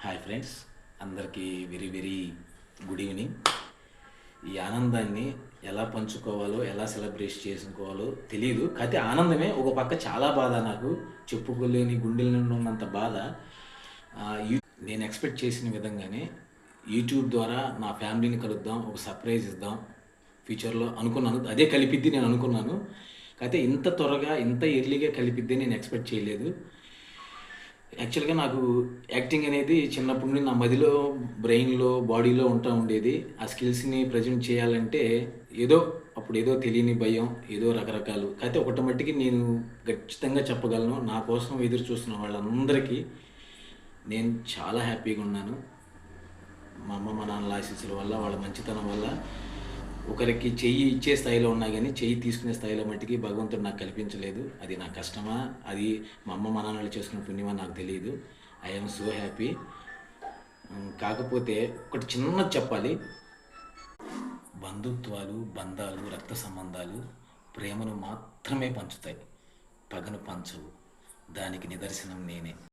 Hi friends అందరికీ very very good evening. ఈ ఆనందాన్ని ఎలా పంచుకోవాలో ఎలా సెలబ్రేట్ చేసుకోవాలో తెలియదు కాకపోతే ఆనందమే ఒక పక్క చాలా బాధ నాకు. చెప్పుకోలేని గుండెల నుండి ఉన్నంత బాధ. నేను ఎక్స్పెక్ట్ చేసిన విధంగానే యూట్యూబ్ ద్వారా నా ఫ్యామిలీని కలుద్దాం ఒక సర్ప్రైజ్ ఇద్దాం ఫ్యూచర్లో అనుకున్నాను. అదే కలిపిద్ది నేను అనుకున్నాను. కాకపోతే ఇంత త్వరగా ఇంత ఎర్లీగా కలిపిద్ది నేను ఎక్స్పెక్ట్ చేయలేదు. యాక్చువల్గా నాకు యాక్టింగ్ అనేది చిన్నప్పటి నుండి నా మదిలో బ్రెయిన్లో బాడీలో ఉంటా ఉండేది. ఆ స్కిల్స్ని ప్రజెంట్ చేయాలంటే ఏదో అప్పుడు ఏదో తెలియని భయం ఏదో రకరకాలు. కాకపోతే ఒకటి మట్టికి నేను ఖచ్చితంగా చెప్పగలను. నా కోసం ఎదురు చూస్తున్న వాళ్ళందరికీ నేను చాలా హ్యాపీగా ఉన్నాను. మా అమ్మ మా నాన్నల ఆశీస్సుల వల్ల వాళ్ళ మంచితనం వల్ల. ఒకరికి చెయ్యి ఇచ్చే స్థాయిలో ఉన్నా కానీ చెయ్యి తీసుకునే స్థాయిలో మట్టికి భగవంతుడు నాకు కల్పించలేదు. అది నా కష్టమా? అది మా అమ్మ మా నాన్నలు చేసుకున్న పుణ్యమా నాకు తెలియదు ఐఎమ్ సో హ్యాపీ కాకపోతే ఒకటి చిన్నది చెప్పాలి. బంధుత్వాలు బంధాలు రక్త సంబంధాలు ప్రేమను మాత్రమే పంచుతాయి. పగను పంచవు. దానికి నిదర్శనం నేనే.